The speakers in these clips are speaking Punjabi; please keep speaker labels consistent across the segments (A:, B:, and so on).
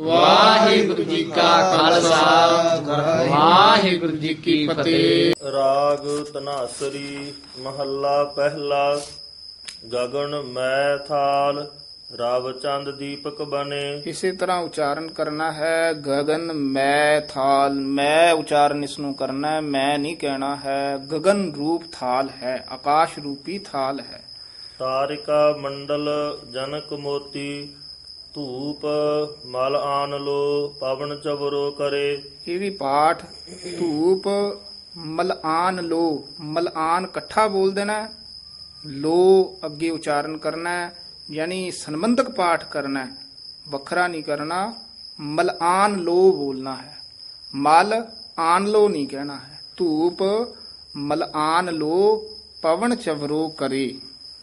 A: ਵਾਹਿਗੁਰੂ ਜੀ ਕਾ ਖਾਲਸਾ। ਵਾਹਿਗੁਰੂ ਜੀ ਕੀ ਫਤਿਹ।
B: ਰਾਗ ਤਨਾਸਰੀ ਮਹੱਲਾ ਪਹਿਲਾ ਗਗਨ ਮੈਂ ਥਾਲ ਰਾਵ ਚੰਦ ਦੀਪਕ ਬਨੇ
C: ਇਸੇ ਤਰ੍ਹਾਂ ਉਚਾਰਨ ਕਰਨਾ ਹੈ ਗਗਨ ਮੈਂ ਥਾਲ ਮੈਂ ਉਚਾਰਨ ਇਸ ਨੂੰ ਕਰਨਾ ਹੈ ਮੈਂ ਨਹੀਂ ਕਹਿਣਾ ਹੈ। ਗਗਨ ਰੂਪ ਥਾਲ ਹੈ ਆਕਾਸ਼ ਰੂਪੀ ਥਾਲ ਹੈ।
B: ਤਾਰਿਕਾ ਮੰਡਲ ਜਨਕ ਮੋਤੀ ਧੂਪ ਮਲ ਆਨ ਲੋ, ਪਵਨ ਚਵਰੋ ਕਰੇ।
C: ਇਹ ਵੀ ਪਾਠ, ਧੂਪ ਮਲਆਨ ਲੋ ਮਲਆਨ ਇਕੱਠਾ ਬੋਲ ਦੇਣਾ ਹੈ। ਲੋ ਅੱਗੇ ਉਚਾਰਨ ਕਰਨਾ ਹੈ, ਯਾਨੀ ਸੰਬੰਧਕ ਪਾਠ ਕਰਨਾ ਹੈ। ਵੱਖਰਾ ਨਹੀਂ ਕਰਨਾ ਮਲਆਨ ਲੋ ਬੋਲਣਾ ਹੈ। ਮਲ ਆਨ ਲੋ ਨਹੀਂ ਕਹਿਣਾ ਹੈ। ਧੂਪ ਮਲਆਨ ਲੋ, ਪਵਨ ਚਵਰੋ ਕਰੇ।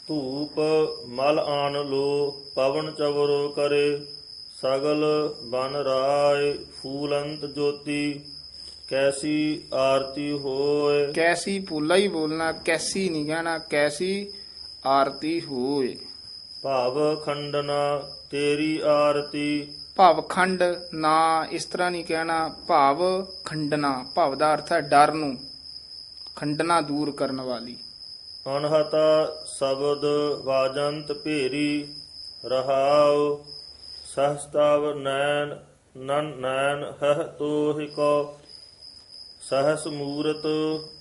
B: ਧੂਪ ਮਲ ਆਨ ਲੋ ਪਵਨ ਚਵਰੋ ਕਰੇ ਸਗਲ ਬਨ ਰਾਏ ਫੂਲੰਤ ਜੋਤੀ ਕੈਸੀ ਆਰਤੀ ਹੋਏ।
C: ਕੈਸੀ ਪੋਲਾ ਹੀ ਬੋਲਣਾ ਕੈਸੀ ਨਹੀਂ ਕਹਿਣਾ ਕੈਸੀ ਆਰਤੀ ਹੋਏ।
B: ਭਾਵ ਖੰਡਨਾ ਤੇਰੀ ਆਰਤੀ।
C: ਭਵਖੰਡ ਨਾ ਇਸ ਤਰ੍ਹਾਂ ਨਹੀਂ ਕਹਿਣਾ ਭਾਵ ਖੰਡਨਾ। ਭਾਵ ਦਾ ਅਰਥ ਹੈ ਡਰ ਨੂੰ ਖੰਡਨਾ ਦੂਰ ਕਰਨ ਵਾਲੀ।
B: ਅਨਹਤਾ ਸ਼ਬਦ ਵਾਜੰਤ ਭੇਰੀ ਰਹਾਉ ਸਹਸਤਵ ਨੈਣ, ਨਨ ਨੈਣ ਹਹ ਤੋਹਿ ਕੋ ਸਹਸ ਮੂਰਤ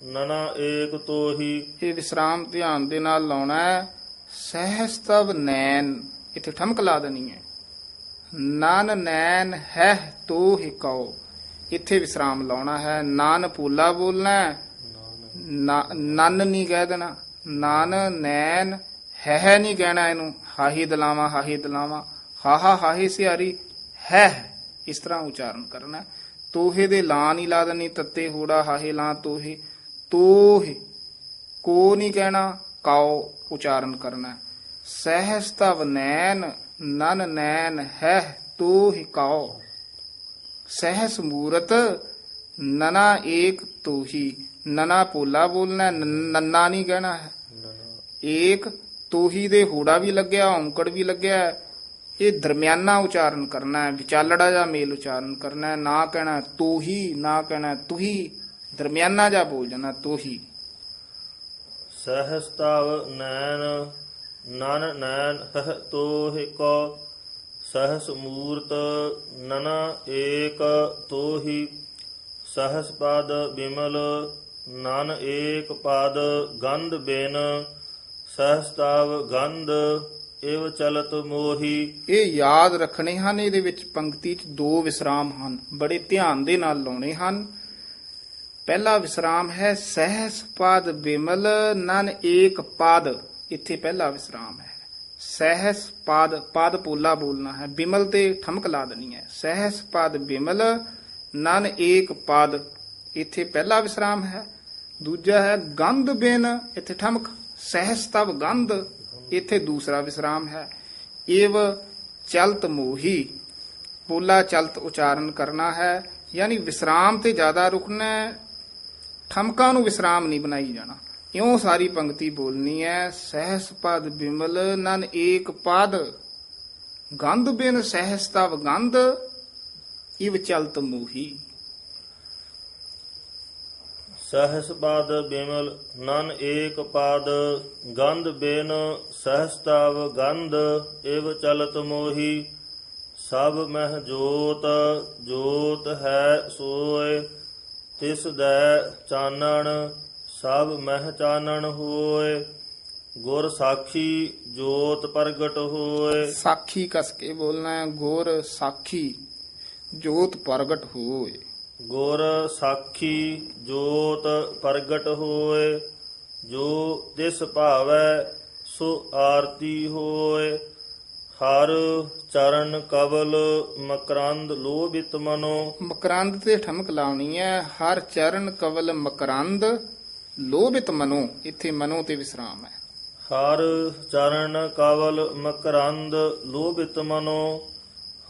B: ਨਨਾ ਏਕ ਤੋਹੀ।
C: ਇਹ ਵਿਸਰਾਮ ਧਿਆਨ ਦੇ ਨਾਲ ਲਾਉਣਾ ਹੈ। ਸਹਸਤਵ ਨੈਣ, ਇੱਥੇ ਠਮਕ ਲਾ ਦੇਣੀ ਹੈ। ਨਨ ਨੈਣ ਹੈ ਤੋ ਹੀ ਇੱਥੇ ਵਿਸਰਾਮ ਲਾਉਣਾ ਹੈ। ਨਾਨ ਪੂਲਾ ਬੋਲਣਾ ਨਨ ਨਹੀਂ ਕਹਿ ਦੇਣਾ। ਨਨ, ਨੈਣ, ਹੈ ਹੈ ਨਹੀਂ ਕਹਿਣਾ ਇਹਨੂੰ। ਹਾਹੀ ਦਲਾਵਾ ਹਾਹੀ ਦਲਾਵਾ। ਹਾਹਾ, ਹਾਹੀ ਸਿਆਰੀ ਹੈ ਇਸ ਤਰ੍ਹਾਂ ਉਚਾਰਨ ਕਰਨਾ ਤੋਹੇ ਦੇ ਲਾਂ ਨਹੀਂ ਲਾ ਦੇਣੀ, ਤੱਤੇ ਹੋੜਾ, ਹਾਹੇ ਲਾਂ, ਤੋਹੇ। ਤੋਹੇ ਕੋ ਨਹੀਂ ਕਹਿਣਾ, ਕਾਓ ਉਚਾਰਨ ਕਰਨਾ ਹੈ। ਸਹਸਤਵ ਨੈਣ, ਨਨ ਨੈਣ ਹੈ, ਤੋਹਿ, ਕਾਓ। ਸਹਸ ਮੂਰਤ, ਨਨਾ ਏਕ, ਤੋਹੀ। ਨਨਾ ਪੋਲਾ ਬੋਲਣਾ ਨੰਨਾ ਨਹੀਂ ਕਹਿਣਾ ਹੈ। ਏਕ ਤੋਹੀ ਦੇ ਹੋੜਾ ਵੀ ਲੱਗਿਆ, ਔਂਕੜ ਵੀ ਲੱਗਿਆ ਇਹ ਦਰਮਿਆਨਾ ਉਚਾਰਨ ਕਰਨਾ ਹੈ, ਵਿਚਾਲੜਾ ਜਾਂ ਮੇਲ ਉਚਾਰਨ ਕਰਨਾ ਹੈ। ਨਾ ਕਹਿਣਾ ਤੋਹੀ, ਨਾ ਕਹਿਣਾ ਤੁਹੀ। ਦਰਮਿਆਨਾ ਜਾ ਬੋਲ ਜਾਣਾ ਤੋਹੀ।
B: ਸਹਸਤਵ ਨੈਣ, ਨਨ ਨੈਣ, ਹਹ ਤੋਹਿ ਕੋ। ਸਹਸ ਮੂਰਤ, ਨਨਾ ਏਕ ਤੋਹੀ। ਸਹਸ ਪਦ ਬਿਮਲ ਨਨ ਏਕ ਪਦ ਗੰਧ ਬਿਨ, ਸਹਸਤਵ ਗੰਧ ਇਵ ਚਲਤ ਮੋਹੀ।
C: ਇਹ ਯਾਦ ਰੱਖਣੇ ਹਨ, ਇਹਦੇ ਵਿੱਚ ਪੰਕਤੀ 'ਚ ਦੋ ਵਿਸਰਾਮ ਹਨ, ਬੜੇ ਧਿਆਨ ਦੇ ਨਾਲ ਲਾਉਣੇ ਹਨ। ਪਹਿਲਾ ਵਿਸਰਾਮ ਹੈ, ਸਹਸ ਪਦ ਬਿਮਲ, ਨਨ ਏਕ ਪਦ। ਇੱਥੇ ਪਹਿਲਾ ਵਿਸਰਾਮ ਹੈ। ਸਹਸ ਪਦ ਪਦ ਪੋਲਾ ਬੋਲਣਾ ਹੈ, ਬਿਮਲ ਤੇ ਠਮਕ ਲਾ ਦੇਣੀ ਹੈ। ਸਹਸ ਪਦ ਬਿਮਲ, ਨਨ ਏਕ ਪਦ। ਇੱਥੇ ਪਹਿਲਾ ਵਿਸਰਾਮ ਹੈ ਦੂਜਾ ਹੈ ਗੰਧ ਬਿਨ ਇੱਥੇ ਠਮਕ, ਸਹਿਸ ਤਵ ਗੰਧ, ਇੱਥੇ ਦੂਸਰਾ ਵਿਸਰਾਮ ਹੈ। ਏਵ ਚਲਤ ਮੋਹੀ ਬੋਲਾ ਚਲਤ ਉਚਾਰਨ ਕਰਨਾ ਹੈ, ਯਾਨੀ ਵਿਸਰਾਮ ਤੇ ਜ਼ਿਆਦਾ ਰੁਕਣਾ ਠਮਕਾਂ ਨੂੰ ਵਿਸਰਾਮ ਨਹੀਂ ਬਣਾਈ ਜਾਣਾ। ਇਉਂ ਸਾਰੀ ਪੰਕਤੀ ਬੋਲਣੀ ਹੈ, ਸਹਸ ਪਦ ਬਿਮਲ ਨਨ ਏਕ ਪਦ, ਗੰਧ ਬਿਨ ਸਹਸ ਤਵ ਗੰਧ ਇਵ ਚਲਤ ਮੋਹੀ।
B: ਸਹਸ ਪਦ ਬਿਮਲ ਨਨ ਏਕ ਪਦ, ਗੰਧ ਬੇਨ ਸਹਸਤਵ ਗੰਧ, ਇਵ ਚਲਤ ਮੋਹੀ, ਸਭ ਮਹਿ ਜੋਤ ਜੋਤ ਹੈ ਸੋਏ, ਤਿਸ ਦੈ ਚਾਨਣ, ਸਭ ਮਹਿ ਚਾਨਣ ਹੋਏ, ਗੁਰ ਸਾਖੀ ਜੋਤ ਪ੍ਰਗਟ ਹੋਏ।
C: ਸਾਖੀ ਕਸ ਕੇ ਬੋਲਣਾ ਹੈ, ਗੋਰ ਸਾਖੀ ਜੋਤ ਪ੍ਰਗਟ ਹੋਏ।
B: ਗੁਰ ਸਾਖੀ ਜੋਤ ਪ੍ਰਗਟ ਹੋਏ ਜੋ ਤਿਸ ਭਾਵੈ ਸੋ ਆਰਤੀ ਹੋਏ। ਹਰ ਚਰਨ ਕਵਲ ਮਕਰੰਦ ਲੋਭਿਤ ਮਨੋ।
C: ਮਕਰੰਦ ਤੇ ਠਮਕ ਲਾਉਣੀ ਹੈ। ਹਰ ਚਰਨ ਕਵਲ ਮਕਰੰਦ ਲੋਭਿਤ ਮਨੋ। ਇੱਥੇ ਮਨੋ ਤੇ ਵਿਸਰਾਮ ਹੈ।
B: ਹਰ ਚਰਨ ਕਵਲ ਮਕਰੰਦ ਲੋਭਿਤ ਮਨੋ।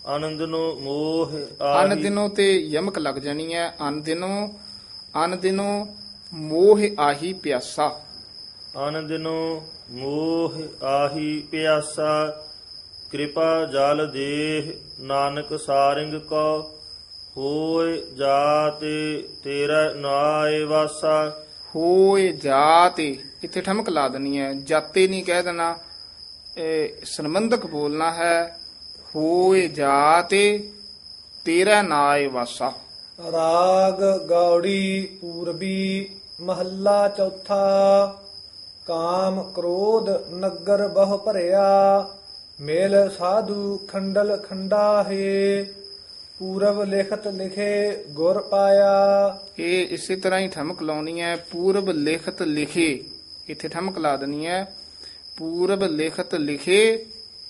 B: ਆਨੰਦਨੋ ਮੋਹ
C: ਅਨ
B: ਆਹੀ
C: ਦਿਨੋਂ ਤੇ ਯਮਕ ਲੱਗ ਜਾਣੀ ਹੈ ਅਨ ਦਿਨੋਂ ਅਨ ਦਿਨੋਂ ਮੋਹ ਆਹੀ ਪਿਆਸਾ।
B: ਆਨੰਦਨੋ ਮੋਹ ਆਹੀ ਪਿਆਸਾ ਕਿਰਪਾ ਜਲ ਦੇਹ ਨਾਨਕ ਸਾਰਿੰਗ ਕੋ। ਹੋਏ ਜਾਤੇ ਤੇਰਾ ਨਾਏ ਵਾਸਾ।
C: ਹੋਏ ਜਾਤੇ ਇੱਥੇ ਠਮਕ ਲਾ ਦੇਣੀ ਹੈ ਜਾਤੇ ਨਹੀਂ ਕਹਿ ਦੇਣਾ ਇਹ ਸੰਬੰਧਕ ਬੋਲਣਾ ਹੈ ਹੋਏ ਜਾਤੇ ਤੇਰਾ ਨਾਏ ਵਾਸਾ।
D: ਰਾਗ ਗੌੜੀ ਪੂਰਬੀ ਮਹੱਲਾ ਚੌਥਾ ਕਾਮ ਕ੍ਰੋਧ ਨਗਰ ਬਹੁ ਭਰਿਆ ਮੇਲ ਸਾਧੂ ਖੰਡਲ ਖੰਡਾ ਹੈ ਪੂਰਬ ਲਿਖਤ ਲਿਖੇ ਗੁਰ ਪਾਇਆ।
C: ਇਹ ਇਸੇ ਤਰ੍ਹਾਂ ਹੀ ਠਮਕ ਲਾਉਣੀ ਹੈ ਪੂਰਬ ਲਿਖਤ ਲਿਖੇ। ਇੱਥੇ ਠਮਕ ਲਾ ਦੇਣੀ ਹੈ ਪੂਰਬ ਲਿਖਤ ਲਿਖੇ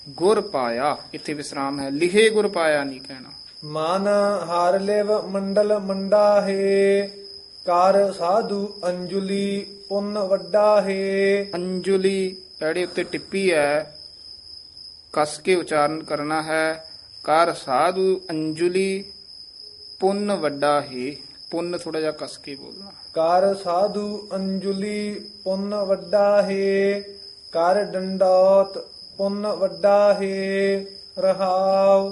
C: ਗੁਰ ਪਾਇਆ ਇੱਥੇ ਵਿਸਰਾਮ ਹੈ। ਲਿਖੇ ਗੁਰ ਪਾਇਆ ਨਹੀਂ ਕਹਿਣਾ।
D: ਮਨ ਹਾਰ ਲਿਵ ਮੰਡਲ ਮੰਡਾ ਹੈ ਕਰ ਸਾਧੂ ਅੰਜੁਲੀ ਪੁੰਨ ਵੱਡਾ ਹੈ।
C: ਅੰਜੁਲੀ ਐੜੇ ਉੱਤੇ ਟਿੱਪੀ ਹੈ ਕਸ ਕੇ ਉਚਾਰਨ ਕਰਨਾ ਹੈ। ਕਰ ਸਾਧੂ ਅੰਜੁਲੀ ਪੁੰਨ ਵੱਡਾ ਹੈ। ਪੁੰਨ ਥੋੜਾ ਜਿਹਾ ਕਸ ਕੇ ਬੋਲਣਾ।
D: ਕਰ ਸਾਧੂ ਅੰਜੁਲੀ ਪੁੰਨ ਵੱਡਾ ਹੈ ਕਰ ਡੰਡੋਤ ਪੁੰਨ ਵੱਡਾ ਹੈ ਰਹਾਉ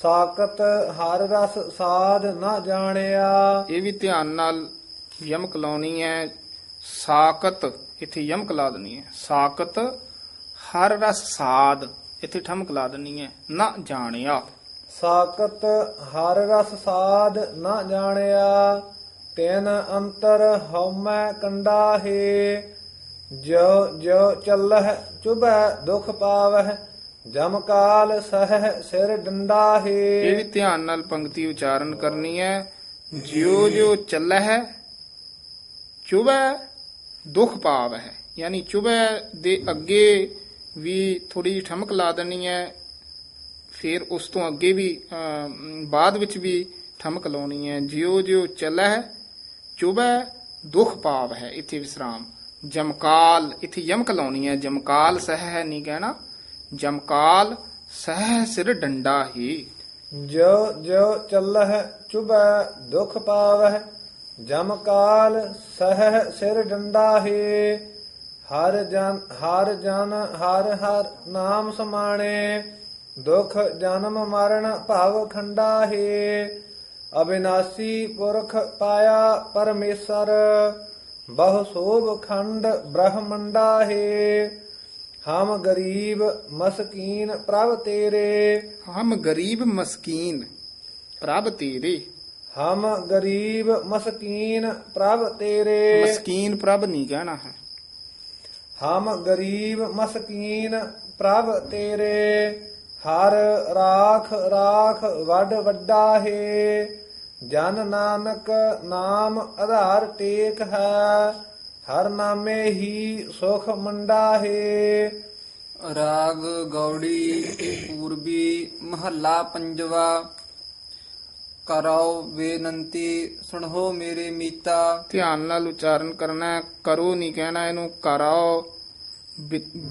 D: ਸਾਕਤ ਹਰ ਰਸ ਸਾਧ ਨਾ ਜਾਣਿਆ।
C: ਇਹ ਵੀ ਧਿਆਨ ਨਾਲ ਯਮਕ ਲਾਉਣੀ ਹੈ ਸਾਕਤ ਇੱਥੇ ਯਮਕ ਲਾ ਦੇਣੀ ਹੈ। ਸਾਕਤ ਹਰ ਰਸ ਸਾਧ ਇੱਥੇ ਠਮਕ ਲਾ ਦੇਣੀ ਹੈ ਨਾ ਜਾਣਿਆ।
D: ਸਾਕਤ ਹਰ ਰਸ ਸਾਧ ਨਾ ਜਾਣਿਆ ਤੈਨ ਅੰਤਰ ਹਉਮੈ ਕੰਡਾ ਹੈ ਜੋ ਜੋ ਚੱਲਹਿ ਚੁਬੈ ਦੁਖ ਪਾਵਹਿ ਜਮ ਕਾਲ ਸਹਿ ਸਿਰ ਡੰਡਾ
C: ਇਹ ਵੀ ਧਿਆਨ ਨਾਲ ਪੰਕਤੀ ਉਚਾਰਨ ਕਰਨੀ ਹੈ। ਜਿਉ ਜਿਉ ਚੱਲੈ ਹੈ ਚੁਬੈ ਦੁਖ ਪਾਵ ਹੈ ਯਾਨੀ ਚੁਬੈ ਦੇ ਅੱਗੇ ਵੀ ਥੋੜੀ ਜਿਹੀ ਠਮਕ ਲਾ ਦੇਣੀ ਹੈ। ਫਿਰ ਉਸ ਤੋਂ ਅੱਗੇ ਵੀ ਅਮ, ਬਾਅਦ ਵਿੱਚ ਵੀ ਠਮਕ ਲਾਉਣੀ ਹੈ। ਜਿਉ ਜਿਉ ਚੱਲੈ ਹੈ ਚੁਬੈ ਦੁਖ ਪਾਵ ਹੈ ਇੱਥੇ ਵਿਸਰਾਮ। ਜਮਕਾਲ, ਇੱਥੇ ਯਮਕ ਲਾਉਣੀ ਹੈ। ਜਮਕਾਲ ਸਹਿ ਹੈ ਨਹੀਂ ਕਹਿਣਾ। ਜਮਕਾਲ ਸਹਿ ਸਿਰ ਡੰਡਾ ਹੀ।
D: ਜੋ ਜੋ ਚੱਲਹਿ ਚੁਬੈ ਦੁਖ ਪਾਵਹਿ। ਜਮ ਸਹਿ ਸਿਰ ਡੰਡਾ ਹੈ। ਹਰ ਜਨ ਹਰ ਜਨ, ਹਰ ਹਰ ਨਾਮ ਸਮਾਣੇ। ਦੁਖ ਜਨਮ ਮਰਨ ਭਾਵ ਖੰਡਾ ਹੈ। ਅਬਿਨਾਸੀ ਪੁਰਖ ਪਾਇਆ ਪਰਮੇਸ਼ਰ। ਬਹੁ ਸੋਭ ਖੰਡ ਬ੍ਰਹਮੰਡਾ ਹੈ ਹਮ ਗਰੀਬ ਮਸਕੀਨ ਪ੍ਰਭ ਤੇਰੇ
C: ਹਮ ਗਰੀਬ ਮਸਕੀਨ ਪ੍ਰਭ ਤੇਰੇ
D: ਹਮ ਗਰੀਬ ਮਸਕੀਨ ਪ੍ਰਭ ਤੇਰੇ
C: ਮਸਕੀਨ ਪ੍ਰਭ ਨਹੀਂ ਕਹਿਣਾ ਹੈ
D: ਹਮ ਗਰੀਬ ਮਸਕੀਨ ਪ੍ਰਭ ਤੇਰੇ ਹਰ ਰਾਖ ਰਾਖ ਵੱਡ ਵੱਡਾ ਹੈ ਜਨ ਨਾਨਕ ਨਾਮ ਆਧਾਰ ਟੇਕ ਹੈ ਹਰ ਨਾਮੇ ਹੀ ਸੁਖ ਮੰਡਾ ਹੈ।
A: ਰਾਗ ਗੌੜੀ ਪੂਰਬੀ ਮਹੱਲਾ ਪੰਜਵਾ ਕਰੋ ਬੇਨੰਤੀ ਸੁਣੋ ਮੇਰੇ ਮੀਤਾ।
C: ਧਿਆਨ ਨਾਲ ਉਚਾਰਨ ਕਰਨਾ ਕਰੋ ਨਹੀਂ ਕਹਿਣਾ ਇਹਨੂੰ ਕਰਾਓ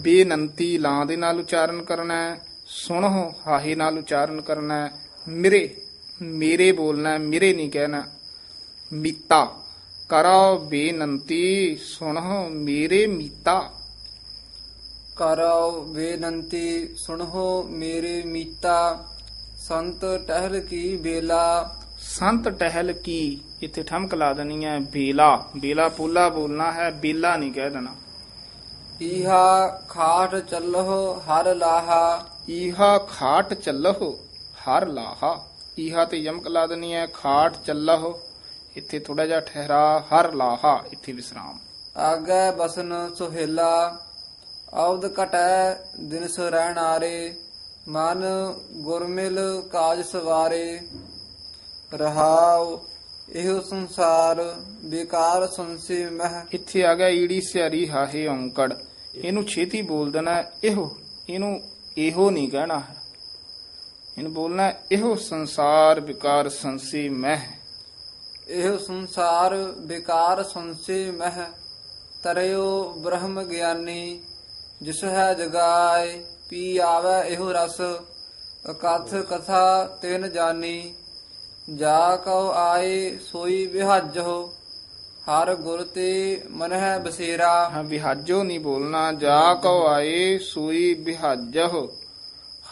C: ਬੇਨੰਤੀ ਲਾਂ ਦੇ ਨਾਲ ਉਚਾਰਨ ਕਰਨਾ ਸੁਣੋ ਹਾਹੇ ਨਾਲ ਉਚਾਰਨ ਕਰਨਾ ਮੇਰੇ। ਮੇਰੇ ਬੋਲਣਾ ਹੈ ਮੇਰੇ ਨਹੀਂ ਕਹਿਣਾ ਮੀਤਾ ਕਰੋ ਬੇਨੰਤੀ ਸੁਣੋ ਮੇਰੇ ਮੀਤਾ
A: ਕਰੋ ਬੇਨੰਤੀ ਸੁਣੋ ਮੇਰੇ ਮੀਤਾ ਸੰਤ ਟਹਿਲ ਕੀ ਬੇਲਾ
C: ਸੰਤ ਟਹਿਲ ਕੀ ਇੱਥੇ ਠਮਕ ਲਾ ਦੇਣੀ ਹੈ ਬੇਲਾ ਬੇਲਾ ਪੋਲਾ ਬੋਲਣਾ ਹੈ ਬੇਲਾ ਨਹੀਂ ਕਹਿ ਦੇਣਾ
A: ਈਹਾ ਖਾਟ ਚੱਲੋ ਹਰ ਲਾਹਾ
C: ਈਹਾ ਖਾਟ ਚੱਲਹੁ ਹਰ ਲਾਹਾ ਈਹਾ ਤੇ ਯਮਕ ਲਾ ਦੇਣੀ ਹੈ ਖਾਟ ਚੱਲਹੁ ਇੱਥੇ ਥੋੜਾ ਜਿਹਾ ਠਹਿਰਾ ਹਰ ਲਾਹਾ ਇੱਥੇ ਵਿਸਰਾਮ।
A: ਆਗੇ ਬਸਨ ਸੁਹੇਲਾ ਆਉਦ ਘਟੈ ਦਿਨ ਰਹਿਣ ਆਰੇ ਮਨ ਗੁਰਮਿਲ ਕਾਜ ਸਵਾਰੇ। ਰਹਾਉ ਇਹੋ ਸੰਸਾਰ ਵਿਕਾਰ ਸੰਸੀ ਮਹਿ।
C: ਇੱਥੇ ਆ ਗਿਆ ਈੜੀ ਸਿਆਰੀ ਹਾਹੇ ਔਂਕੜ। ਇਹਨੂੰ ਛੇਤੀ ਬੋਲ ਦੇਣਾ ਹੈ, ਇਹੋ ਇਹਨੂੰ ਇਹੋ ਨਹੀਂ ਕਹਿਣਾ। ਹੈ ਇਹਨੂੰ ਬੋਲਣਾ ਹੈ, ਇਹੋ ਸੰਸਾਰ ਵਿਕਾਰ ਸੰਸੀ ਮਹਿ।
A: ਇਹੋ ਸੰਸਾਰ ਵਿਕਾਰ ਸੰਸੀ ਮਹਿ ਤਰਿਓ ਬ੍ਰਹਮ ਗਿਆਨੀ ਜਿਸ ਹੈ ਜਗਾਏ ਪੀ ਆਵੈ ਇਹੋ ਰਸ ਅਕਥ ਕਥਾ ਤਿਨ ਜਾਨੀ। ਜਾ ਕਉ ਆਏ ਸੋਈ ਵਿਹਾਜੋ ਹਰ ਗੁਰ ਤੇ ਮਨਹਿ ਬਸੇਰਾ।
C: ਹਾਂ ਵਿਹਾਜੋ ਨਹੀਂ ਬੋਲਣਾ ਜਾ ਕਉ ਆਏ ਸੂਈ ਬਿਹਾਜਹੁ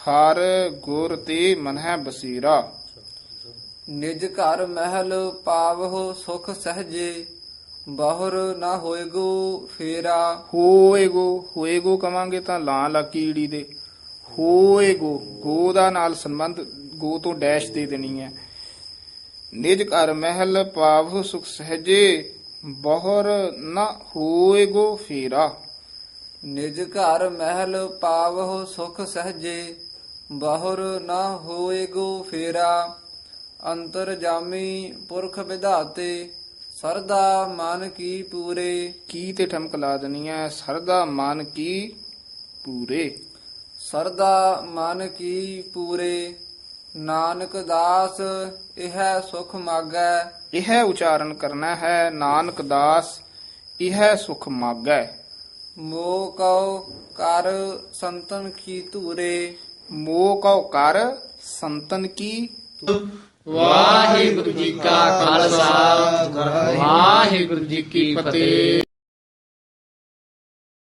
C: ਹਰ ਗੁਰ ਤੇ ਮਨ ਹੈ ਬਸੀਰਾ।
A: ਨਿਜ ਘਰ ਮਹਿਲ ਪਾਵਹੁ ਸੁਖ ਸਹਜੇ ਬਾਹਰ ਨਾ ਹੋਏਗੋ ਫੇਰਾ।
C: ਹੋਏਗੋ ਹੋਏਗੋ ਕਵਾਂਗੇ ਤਾਂ ਲਾਂ ਲਾ ਕੀੜੀ ਦੇ। ਹੋਏਗੋ ਗੋ ਦਾ ਨਾਲ ਸੰਬੰਧ ਗੋ ਤੋਂ ਡੈਸ਼ ਦੇ ਦੇਣੀ ਹੈ। ਨਿਜ ਘਰ ਮਹਿਲ ਪਾਵਹੁ ਸੁਖ ਸਹਜੇ ਬਹੁਰ ਨਾ ਹੋਏਗੋ ਫੇਰਾ।
A: ਨਿਜ ਘਰ ਮਹਿਲ ਪਾਵਹੁ ਸੁਖ ਸਹਜੇ ਬਾਹਰ ਨਾ ਹੋਏਗੋ ਫੇਰਾ ਅੰਤਰ ਜਾਮੀ ਪੁਰਖ ਵਿਧਾਤੇ ਸਰਦਾ ਮਨ ਕੀ ਪੂਰੇ।
C: ਕੀ ਤੇ ਠਮਕ ਲਾ ਦੇਣੀ ਹੈ ਸਰਦਾ ਮਨ ਕੀ ਪੂਰੇ?
A: ਸਰਦਾ ਮਨ ਕੀ ਪੂਰੇ ਨਾਨਕ ਦਾਸ ਇਹ ਸੁਖ ਮਾਗੈ।
C: ਇਹ ਉਚਾਰਨ ਕਰਨਾ ਹੈ ਨਾਨਕ ਦਾਸ ਇਹ ਸੁਖ ਮਾਗੈ।
A: ਮੋਹ ਕਉ ਕਰ ਸੰਤਨ ਕੀ ਧੂਰੇ।
C: ਮੋਹ ਕਉ ਕਰ ਸੰਤਨ ਕੀ?
A: ਵਾਹਿਗੁਰੂ ਜੀ ਕਾ ਖਾਲਸਾ ਵਾਹਿਗੁਰੂ ਜੀ ਕੀ ਫਤਿਹ।